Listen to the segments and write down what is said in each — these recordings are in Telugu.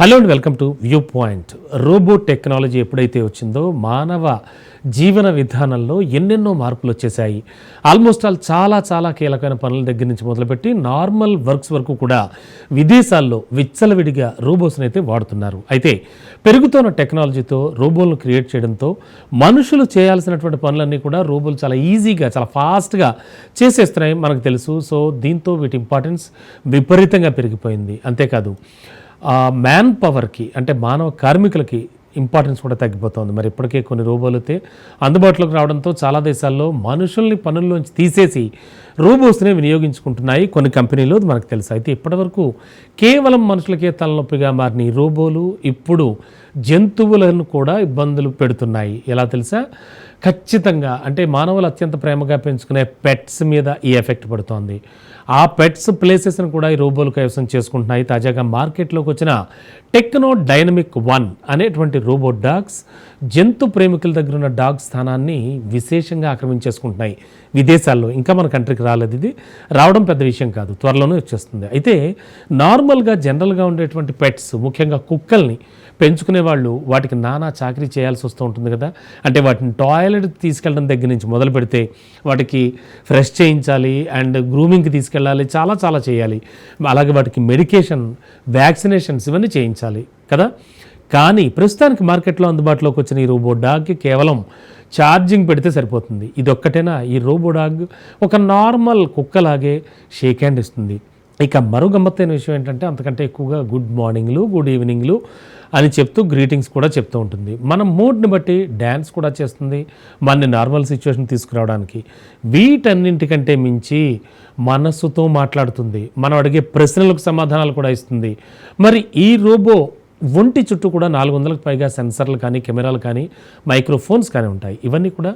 Hello and welcome to view point. Robo technology ఎప్పుడైతే వచ్చిందో మానవ జీవన విధానంలో ఎన్నెన్నో మార్పులు వచ్చేసాయి ఆల్మోస్ట్ ఆల్ చాలా చాలా కీలకమైన పనుల దగ్గర నుంచి మొదలుపెట్టి నార్మల్ వర్క్స్ వరకు కూడా విదేశాల్లో విచ్చలవిడిగా రోబోస్ని అయితే వాడుతున్నారు. అయితే పెరుగుతున్న టెక్నాలజీతో రోబోలను క్రియేట్ చేయడంతో మనుషులు చేయాల్సినటువంటి పనులన్నీ కూడా రోబోలు చాలా ఈజీగా చాలా ఫాస్ట్గా చేసేస్తున్నాయి మనకు తెలుసు. సో దీంతో వీటి ఇంపార్టెన్స్ విపరీతంగా పెరిగిపోయింది. అంతేకాదు మ్యాన్ పవర్కి అంటే మానవ కార్మికులకి ఇంపార్టెన్స్ కూడా తగ్గిపోతుంది. మరి ఇప్పటికే కొన్ని రోబోలు అయితే అందుబాటులోకి రావడంతో చాలా దేశాల్లో మనుషుల్ని పనుల్లోంచి తీసేసి రోబోస్ని వినియోగించుకుంటున్నాయి కొన్ని కంపెనీలు మనకు తెలుసు. అయితే ఇప్పటివరకు కేవలం మనుషులకే తలనొప్పిగా మారిన ఈ రోబోలు ఇప్పుడు జంతువులను కూడా ఇబ్బందులు పెడుతున్నాయి. ఎలా తెలుసా? ఖచ్చితంగా అంటే మానవులు అత్యంత ప్రేమగా పెంచుకునే పెట్స్ మీద ఈ ఎఫెక్ట్ పడుతోంది. ఆ పెట్స్ ప్లేసెస్ని కూడా ఈ రోబోలు కైవసం చేసుకుంటున్నాయి. తాజాగా మార్కెట్లోకి వచ్చిన టెక్నో డైనమిక్ వన్ అనేటువంటి రోబో డాగ్స్ జంతు ప్రేమికుల దగ్గర ఉన్న డాగ్ స్థానాన్ని విశేషంగా ఆక్రమించేసుకుంటున్నాయి. విదేశాల్లో ఇంకా మన కంట్రీకి రాలేదు ఇది. రావడం పెద్ద విషయం కాదు. త్వరలోనే వచ్చేస్తుంది. అయితే నార్మల్గా జనరల్గా ఉండేటువంటి పెట్స్ ముఖ్యంగా కుక్కల్ని పెంచుకునే వాళ్ళు వాటికి నానా చాకరీ చేయాల్సి వస్తూ ఉంటుంది కదా. అంటే వాటిని టాయిలెట్ తీసుకెళ్ళడం దగ్గర నుంచి మొదలు పెడితే వాటికి ఫ్రెష్ చేయించాలి అండ్ గ్రూమింగ్కి తీసుకెళ్ళాలి చాలా చాలా చేయాలి. అలాగే వాటికి మెడికేషన్ వ్యాక్సినేషన్స్ ఇవన్నీ చేయించాలి కదా. కానీ ప్రస్తుతానికి మార్కెట్లో అందుబాటులోకి వచ్చిన ఈ రోబో డాగ్కి కేవలం ఛార్జింగ్ పెడితే సరిపోతుంది. ఇది ఒక్కటేనా ఈ రోబో డాగ్ ఒక నార్మల్ కుక్కలాగే షేక్ హ్యాండ్ ఇస్తుంది. ఇక మరో గమ్మత్తైన విషయం ఏంటంటే అంతకంటే ఎక్కువగా గుడ్ మార్నింగ్లు గుడ్ ఈవినింగ్లు అని చెప్తూ గ్రీటింగ్స్ కూడా చెప్తూ ఉంటుంది. మన మూడ్ని బట్టి డ్యాన్స్ కూడా చేస్తుంది. మన నార్మల్ సిచ్యువేషన్ తీసుకురావడానికి వీటన్నింటికంటే మించి మనస్సుతో మాట్లాడుతుంది. మనం అడిగే ప్రశ్నలకు సమాధానాలు కూడా ఇస్తుంది. మరి ఈ రోబో ఒంటి చుట్టూ కూడా నాలుగు వందలకు పైగా సెన్సర్లు కానీ కెమెరాలు కానీ మైక్రోఫోన్స్ కానీ ఉంటాయి. ఇవన్నీ కూడా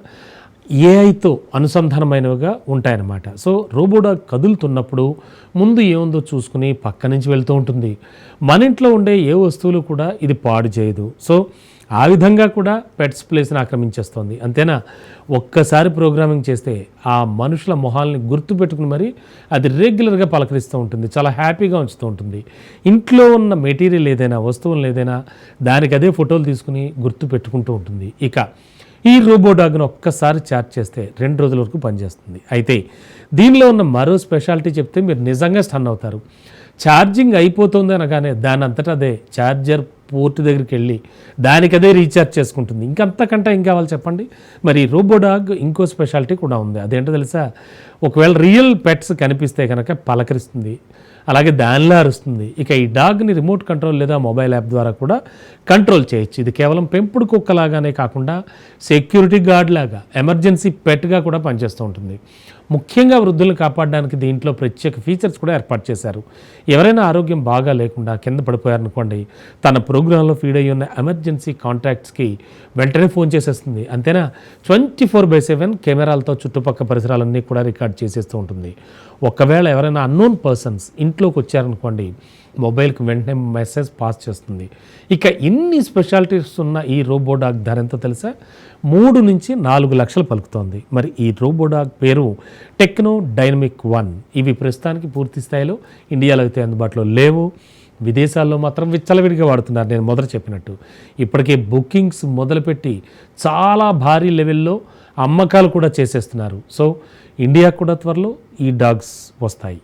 ఏఐతో అనుసంధానమైనవిగా ఉంటాయన్నమాట. సో రోబోడాగ్ కదులుతున్నప్పుడు ముందు ఏముందో చూసుకుని పక్క నుంచి వెళ్తూ ఉంటుంది. మన ఇంట్లో ఉండే ఏ వస్తువులు కూడా ఇది పాడు చేయదు. సో ఆ విధంగా కూడా పెట్స్ ప్లేస్ని ఆక్రమించేస్తుంది. అంతేనా? ఒక్కసారి ప్రోగ్రామింగ్ చేస్తే ఆ మనుషుల మొహాల్ని గుర్తుపెట్టుకుని మరి అది రెగ్యులర్గా పలకరిస్తూ ఉంటుంది. చాలా హ్యాపీగా ఉంచుతూ ఉంటుంది. ఇంట్లో ఉన్న మెటీరియల్ ఏదైనా వస్తువులు ఏదైనా దానికి అదే ఫోటోలు తీసుకుని గుర్తు పెట్టుకుంటూ ఉంటుంది. ఇక ఈ రోబో డాగ్ను ఒక్కసారి చార్జ్ చేస్తే రెండు రోజుల వరకు పనిచేస్తుంది. అయితే దీనిలో ఉన్న మరో స్పెషాలిటీ చెప్తే మీరు నిజంగా స్టన్ అవుతారు. ఛార్జింగ్ అయిపోతుంది అనగానే దాని అంతటా అదే ఛార్జర్ పోర్ట్ దగ్గరికి వెళ్ళి దానికి అదే రీఛార్జ్ చేసుకుంటుంది. ఇంకంతకంటే ఏం కావాలి చెప్పండి? మరి రోబో డాగ్ ఇంకో స్పెషాలిటీ కూడా ఉంది. అదేంటో తెలుసా? ఒకవేళ రియల్ పెట్స్ కనిపిస్తే కనుక పలకరిస్తుంది. అలాగే దానిలా అరుస్తుంది. ఇక ఈ డాగ్ని రిమోట్ కంట్రోల్ లేదా మొబైల్ యాప్ ద్వారా కూడా కంట్రోల్ చేయొచ్చు. ఇది కేవలం పెంపుడు కుక్కలాగానే కాకుండా సెక్యూరిటీ గార్డ్ లాగా ఎమర్జెన్సీ పెట్గా కూడా పనిచేస్తూ ఉంటుంది. ముఖ్యంగా వృద్ధులను కాపాడడానికి దీంట్లో ప్రత్యేక ఫీచర్స్ కూడా ఏర్పాటు చేశారు. ఎవరైనా ఆరోగ్యం బాగా లేకుండా కింద పడిపోయారనుకోండి తన ప్రోగ్రాంలో ఫీడ్ అయ్యి ఉన్న ఎమర్జెన్సీ కాంటాక్ట్స్కి వెంటనే ఫోన్ చేసేస్తుంది. అంతేనా? ట్వంటీ ఫోర్ బై సెవెన్ కెమెరాలతో చుట్టుపక్కల పరిసరాలన్నీ కూడా రికార్డ్ చేసేస్తూ ఉంటుంది. ఒకవేళ ఎవరైనా అన్నోన్ పర్సన్స్ ఇంట్లోకి వచ్చారనుకోండి మొబైల్కి వెంటనే మెసేజ్ పాస్ చేస్తుంది. ఇక ఇన్ని స్పెషాలిటీస్ ఉన్న ఈ రోబోడాగ్ ధర ఎంతో తెలుసా? మూడు నుంచి నాలుగు లక్షలు పలుకుతోంది. మరి ఈ రోబోడాగ్ పేరు టెక్నో డైనమిక్ వన్. ఇవి ప్రస్తుతానికి పూర్తి స్థాయిలో ఇండియాలో అయితే అందుబాటులో లేవు. విదేశాల్లో మాత్రం విచ్చలవిడిగా వాడుతున్నారు. నేను మొదట చెప్పినట్టు. ఇప్పటికే బుకింగ్స్ మొదలుపెట్టి చాలా భారీ లెవెల్లో అమ్మకాలు కూడా చేసేస్తున్నారు. సో ఇండియా కూడా త్వరలో ఈ డాగ్స్ వస్తాయి.